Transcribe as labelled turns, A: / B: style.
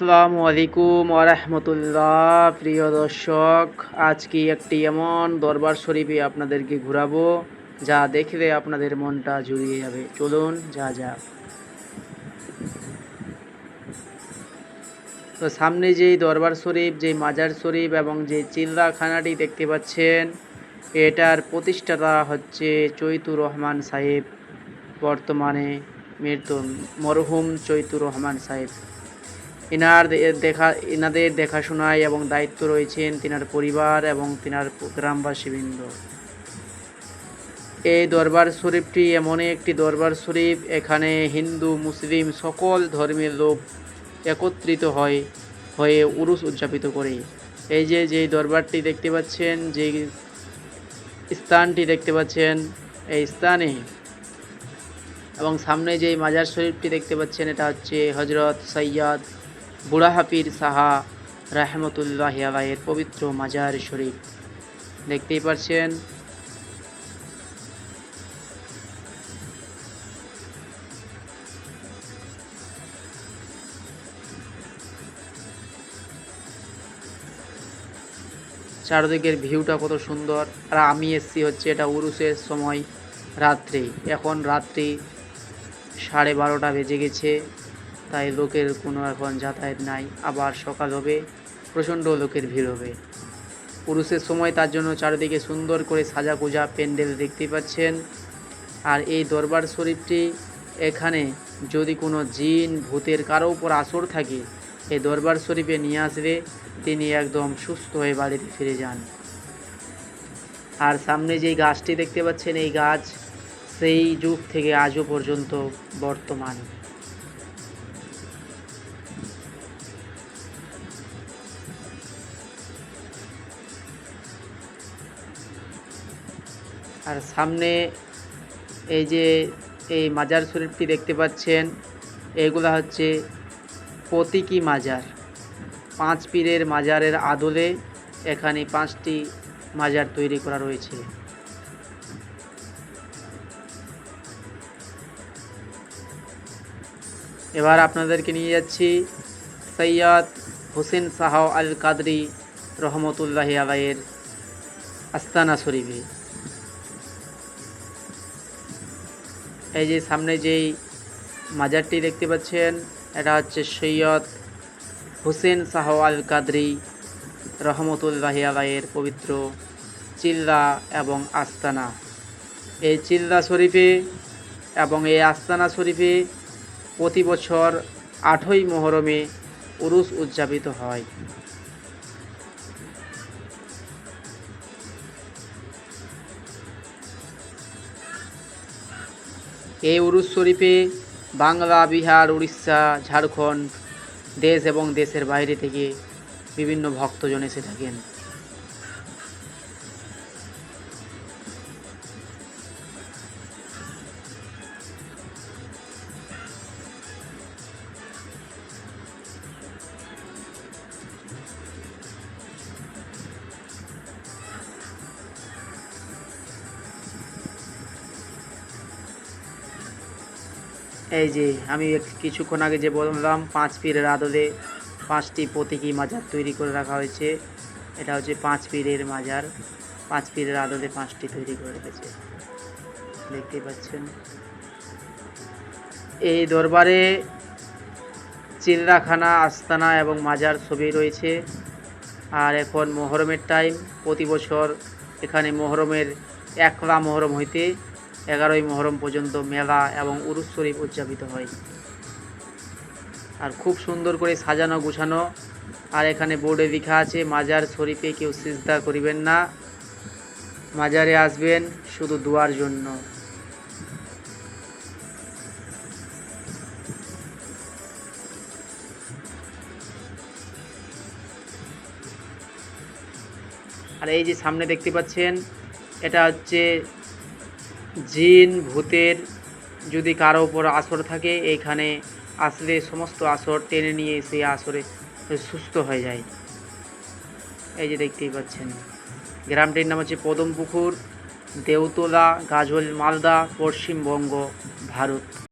A: আসসালামু আলাইকুম আরহামতুল্লাহ প্রিয় দর্শক। আজকে একটি এমন দরবার শরীফে আপনাদেরকে ঘুরাবো, যা দেখলে আপনাদের মনটা জুড়িয়ে যাবে। চলুন, যা যা তো সামনে যেই দরবার শরীফ যেই মাজার শরীফ এবং যে চিল্লাখানাটি দেখতে পাচ্ছেন, এটার প্রতিষ্ঠাতা হচ্ছে চৈতুর রহমান সাহেব, বর্তমানে মৃত্যু মরহুম চৈতুর রহমান সাহেব। ইনার দেখা, ইনাদের দেখাশোনায় এবং দায়িত্ব রয়েছেন তিনার পরিবার এবং তিনার গ্রামবাসীবৃন্দ। এই দরবার শরীফটি এমনই একটি দরবার শরীফ, এখানে হিন্দু, মুসলিম সকল ধর্মের লোক একত্রিত হয়, হয়ে উরুস উদযাপিত করে। এই যে যেই দরবারটি দেখতে পাচ্ছেন যেই স্থানটি দেখতে পাচ্ছেন, এই স্থানে এবং সামনে যেই মাজার শরীফটি দেখতে পাচ্ছেন, এটা হচ্ছে হজরত সৈয়দ বুড়া হাফির সাহা রাহমতুল্লাহ আলাইয়ের পবিত্র মাজার শরীফ। দেখতেই পাচ্ছেন চারদিকের ভিউটা কত সুন্দর। আর আমি এসছি হচ্ছে এটা উরুসের সময় রাত্রি। এখন রাত্রি সাড়ে বারোটা বেজে গেছে। তাই লোকের কোনো এখন যাতায়াত নাই। আবার সকাল হবে, প্রচণ্ড লোকের ভিড় হবে। পুরুষের সময় তার জন্য চারিদিকে সুন্দর করে সাজা গোজা প্যান্ডেল দেখতে পাচ্ছেন। আর এই দরবার শরীফটি এখানে যদি কোনো জিন, ভূতের কারও উপর আসর থাকে এই দরবার শরীফে নিয়ে আসলে তিনি একদম সুস্থ হয়ে বাড়িতে ফিরে যান। আর সামনে যেই গাছটি দেখতে পাচ্ছেন, এই গাছ সেই যুগ থেকে আজও পর্যন্ত বর্তমান। আর সামনে এই যে এই মাজার শরীফটি দেখতে পাচ্ছেন, এগুলা হচ্ছে প্রতীকী মাজার। পাঁচ পীরের মাজারের আদলে এখানে পাঁচটি মাজার তৈরি করা রয়েছে। এবার আপনাদেরকে নিয়ে যাচ্ছি সৈয়দ হোসেন শাহ আল কাদরি রহমতুল্লাহ আলাইয়ের আস্তানা শরীফে। এই যে সামনে যেই মাজারটি দেখতে পাচ্ছেন, এটা হচ্ছে সৈয়দ হুসেন শাহ আল কাদরি রহমতুল্লাহ আলাইয়ের পবিত্র চিল্লা এবং আস্তানা। এই চিল্লা শরীফে এবং এই আস্তানা শরীফে প্রতি বছর আটই মহরমে উরুস উদযাপিত হয়। এই উরুজ শরীফে বাংলা, বিহার, উড়িষ্যা, ঝাড়খণ্ড দেশ এবং দেশের বাইরে থেকে বিভিন্ন ভক্তজন এসে থাকেন। এই যে আমি কিছুক্ষণ আগে যে বললাম, পাঁচ পীরের আদলে পাঁচটি প্রতীকী মাজার তৈরি করে রাখা হয়েছে। এটা হচ্ছে পাঁচ পীরের মাজার। পাঁচ পীরের আদলে পাঁচটি তৈরি করে রেখেছে। দেখতে পাচ্ছেন। এই দরবারে চিল্লাখানা, আস্তানা এবং মাজার ছবি রয়েছে। আর এখন মহরমের টাইম প্রতি বছর এখানে মহরমের একলা মহরম হইতে এগারোই মহরম পর্যন্ত মেলা এবং উরুস শরীফ উদযাপিত হয়। আর খুব সুন্দর করে সাজানো গুছানো। আর এখানে বোর্ডে লেখা আছে, মাজার শরীফে কেউ সিজদা করিবেন না। মাজারে আসবেন শুধু দোয়ার জন্য। আর এই যে সামনে দেখতে পাচ্ছেন, এটা হচ্ছে জিন, ভূতের যদি কারও উপর আসর থাকে, এইখানে আসলে সমস্ত আসর টেনে নিয়ে সেই আসরে সুস্থ হয়ে যায়। এই যে দেখতেই পাচ্ছেন, গ্রামটির নাম হচ্ছে পদমপুকুর, দেউতলা, গাজল, মালদা, পশ্চিমবঙ্গ, ভারত।